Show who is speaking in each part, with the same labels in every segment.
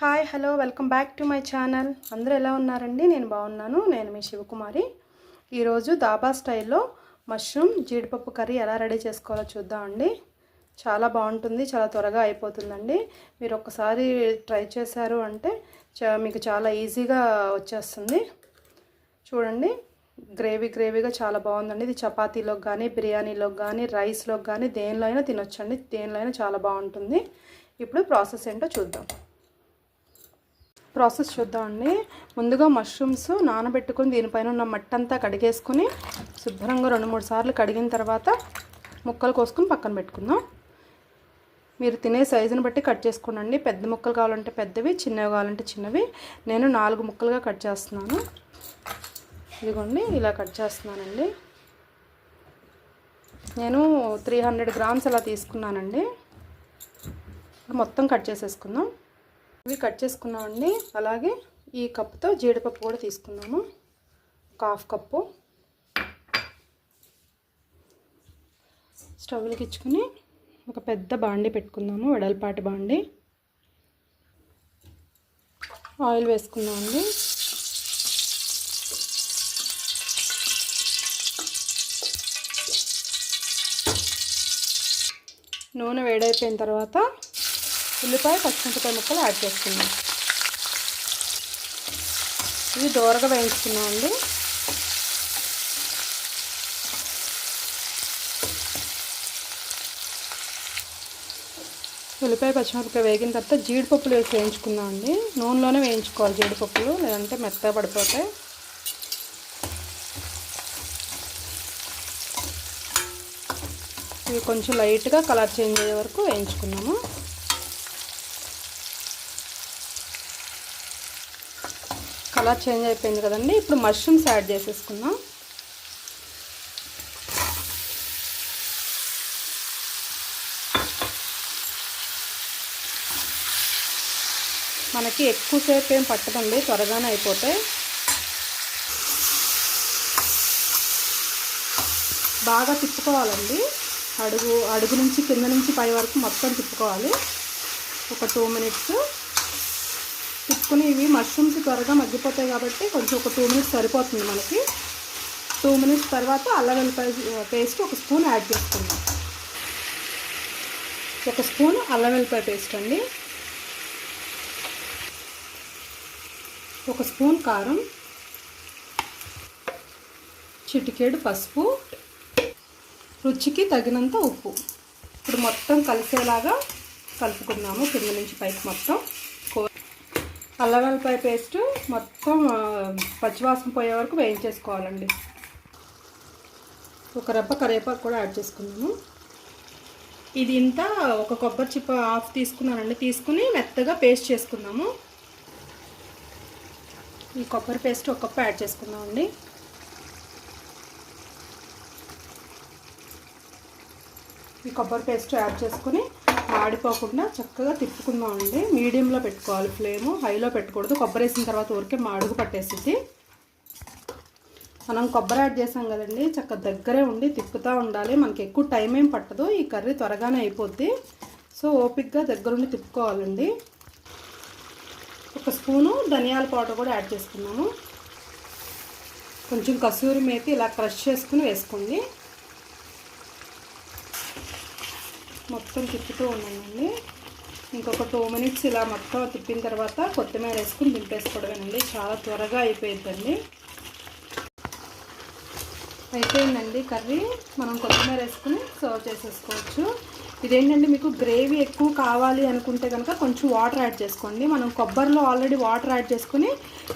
Speaker 1: Hi hello welcome back to my channel అందరూ ఎలా ఉన్నారండి? నేను బాగున్నాను. నేను మీ శివకుమారి. ఈరోజు దాబా స్టైల్లో మష్రూమ్ జీడిపప్పు కర్రీ ఎలా రెడీ చేసుకోవాలో చూద్దామండి చాలా బాగుంటుంది చాలా త్వరగా అయిపోతుందండి. మీరు ఒక్కసారి ట్రై చేశారు అంటే మీకు చాలా ఈజీగా వచ్చేస్తుంది. చూడండి గ్రేవీ గ్రేవీగా చాలా బాగుందండి. ఇది చపాతీలోకి కానీ బిర్యానీలోకి కానీ రైస్లోకి కానీ దేనిలో అయినా తినొచ్చండి. దేనిలో అయినా చాలా బాగుంటుంది. ఇప్పుడు ప్రాసెస్ ఏంటో చూద్దాం. ప్రాసెస్ చూద్దామండి. ముందుగా మష్రూమ్స్ నానబెట్టుకుని దీనిపైన ఉన్న మట్టి అంతా కడిగేసుకుని శుభ్రంగా రెండు మూడు సార్లు కడిగిన తర్వాత ముక్కలు కోసుకుని పక్కన పెట్టుకుందాం. మీరు తినే సైజుని బట్టి కట్ చేసుకోనండి. పెద్ద ముక్కలు కావాలంటే పెద్దవి చిన్నవి కావాలంటే చిన్నవి. నేను నాలుగు ముక్కలుగా కట్ చేస్తున్నాను. ఇదిగోండి ఇలా కట్ చేస్తున్నానండి. నేను త్రీ హండ్రెడ్ గ్రామ్స్ అలా తీసుకున్నానండి. మొత్తం కట్ చేసేసుకుందాం. ఇవి కట్ చేసుకున్నామండి. అలాగే ఈ కప్పుతో జీడిపప్పు కూడా తీసుకున్నాము. ఒక హాఫ్ కప్పు. స్టవ్లకి ఇచ్చుకుని ఒక పెద్ద బాండి పెట్టుకుందాము. వెడల్పాటి బాండి. ఆయిల్ వేసుకుందామండి. నూనె వేడైపోయిన తర్వాత ఉల్లిపాయ పచ్చిమిరపకాయ ముక్కలు యాడ్ చేసుకున్నాం ఇది దూరగా వేయించుకున్నామండి ఉల్లిపాయ పచ్చిమిరపకాయ వేగిన తర్వాత జీడిపప్పులు వేసి వేయించుకుందామండి నూనెలోనే వేయించుకోవాలి జీడిపప్పులు లేదంటే మెత్తగా పడిపోతాయి. ఇవి కొంచెం లైట్గా కలర్ చేంజ్ అయ్యే వరకు వేయించుకున్నాము. కలర్ చేంజ్ అయిపోయింది కదండి. ఇప్పుడు మష్రూమ్స్ యాడ్ చేసేసుకుందాం. మనకి ఎక్కువసేపు ఏం పట్టదండి త్వరగానే అయిపోతాయి. బాగా తిప్పుకోవాలండి. అడుగు అడుగు నుంచి కింద నుంచి పై వరకు మొత్తం తిప్పుకోవాలి. ఒక టూ మినిట్స్. తిప్పుకుని ఇవి మష్రూమ్స్ త్వరగా మగ్గిపోతాయి కాబట్టి కొంచెం ఒక టూ మినిట్స్ సరిపోతుంది మనకి. టూ మినిట్స్ తర్వాత అల్లం వెల్లిపాయ పేస్ట్ ఒక స్పూన్ యాడ్ చేసుకుందాం. ఒక స్పూన్ అల్లం వెల్లిపాయ పేస్ట్ అండి. ఒక స్పూన్ కారం. చిటికేడు పసుపు. రుచికి తగినంత ఉప్పు. ఇప్పుడు మొత్తం కలిసేలాగా కలుపుకున్నాము కింద నుంచి పైకి మొత్తం. అల్లం వెల్లిపాయ పేస్ట్ మొత్తం పచ్చివాసన పోయే వరకు వేయించేసుకోవాలండి. ఒక రెబ్బ కరివేపాకు కూడా యాడ్ చేసుకున్నాము ఇది ఇంత ఒక కొబ్బరి చిప్ప ఆఫ్ తీసుకున్నానండి. తీసుకుని మెత్తగా పేస్ట్ చేసుకుందాము. ఈ కొబ్బరి పేస్ట్ ఒక కప్పు యాడ్ చేసుకుందామండి. ఈ కొబ్బరి పేస్ట్ యాడ్ చేసుకుని మాడిపోకుండా చక్కగా తిప్పుకుందామండి. మీడియంలో పెట్టుకోవాలి ఫ్లేమ్. హైలో పెట్టకూడదు. కొబ్బరి వేసిన తర్వాత ఊరికే మాడుగు పట్టేసింది మనం కొబ్బరి యాడ్ చేసాం కదండి. చక్క దగ్గరే ఉండి తిప్పుతూ ఉండాలి. మనకి ఎక్కువ టైం ఏం పట్టదు. ఈ కర్రీ త్వరగానే అయిపోద్ది. సో ఓపిక్గా దగ్గరుండి తిప్పుకోవాలండి. ఒక స్పూను ధనియాల పౌడర్ కూడా యాడ్ చేసుకున్నాము. కొంచెం కసూరి మేతి ఇలా క్రష్ చేసుకుని వేసుకోండి. మొత్తం తిప్పుతూ ఉన్నానండి. ఇంకొక టూ మినిట్స్ ఇలా మొత్తం తిప్పిన తర్వాత కొత్తిమీర వేసుకుని దింపేసుకోవడమేనండి. చాలా త్వరగా అయిపోయిందండి అయిపోయిందండి కర్రీ. మనం కొత్తిమీర వేసుకుని సర్వ్ చేసేసుకోవచ్చు. ఇదేంటంటే మీకు గ్రేవీ ఎక్కువ కావాలి అనుకుంటే కనుక కొంచెం వాటర్ యాడ్ చేసుకోండి. మనం కొబ్బరిలో ఆల్రెడీ వాటర్ యాడ్ చేసుకుని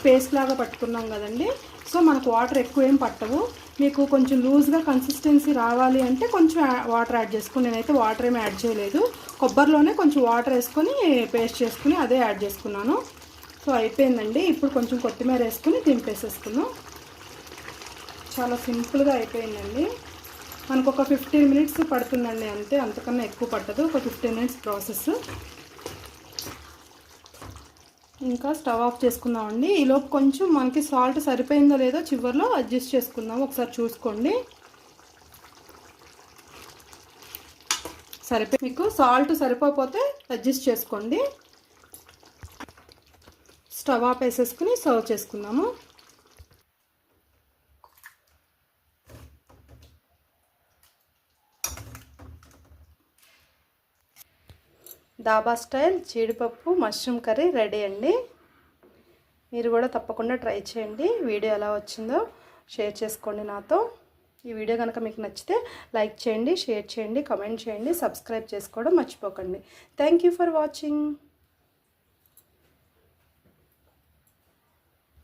Speaker 1: పేస్ట్ లాగా పట్టుకున్నాం కదండి. సో మనకు వాటర్ ఎక్కువ ఏం పట్టవు. మీకు కొంచెం లూజ్గా కన్సిస్టెన్సీ రావాలి అంటే కొంచెం వాటర్ యాడ్ చేసుకుని నేనైతే వాటర్ ఏమి యాడ్ చేయలేదు. కొబ్బరిలోనే కొంచెం వాటర్ వేసుకొని పేస్ట్ చేసుకుని అదే యాడ్ చేసుకున్నాను. సో అయిపోయిందండి. ఇప్పుడు కొంచెం కొత్తిమీర వేసుకుని దింపేసేసుకున్నాం చాలా సింపుల్గా అయిపోయిందండి. మనకు ఒక ఫిఫ్టీన్ మినిట్స్ పడుతుందండి అంతే. అంతకన్నా ఎక్కువ పట్టదు. ఒక ఫిఫ్టీన్ మినిట్స్ ప్రాసెస్ ఇంకా స్టవ్ ఆఫ్ చేసుకుందామండి. ఈలోపు కొంచెం మనకి సాల్ట్ సరిపోయిందో లేదో చివరిలో అడ్జస్ట్ చేసుకుందాం. ఒకసారి చూసుకోండి. సరిపోయి మీకు సాల్ట్ సరిపోతే అడ్జస్ట్ చేసుకోండి. స్టవ్ ఆఫ్ వేసేసుకుని సర్వ్ చేసుకుందాము. దాబా స్టైల్ జీడిపప్పు మష్రూమ్ కర్రీ రెడీ అండి. మీరు కూడా తప్పకుండా ట్రై చేయండి. వీడియో ఎలా వచ్చిందో షేర్ చేసుకోండి నాతో. ఈ వీడియో కనుక మీకు నచ్చితే లైక్ చేయండి షేర్ చేయండి కమెంట్ చేయండి సబ్స్క్రైబ్ చేసుకోవడం మర్చిపోకండి. Thank you for watching.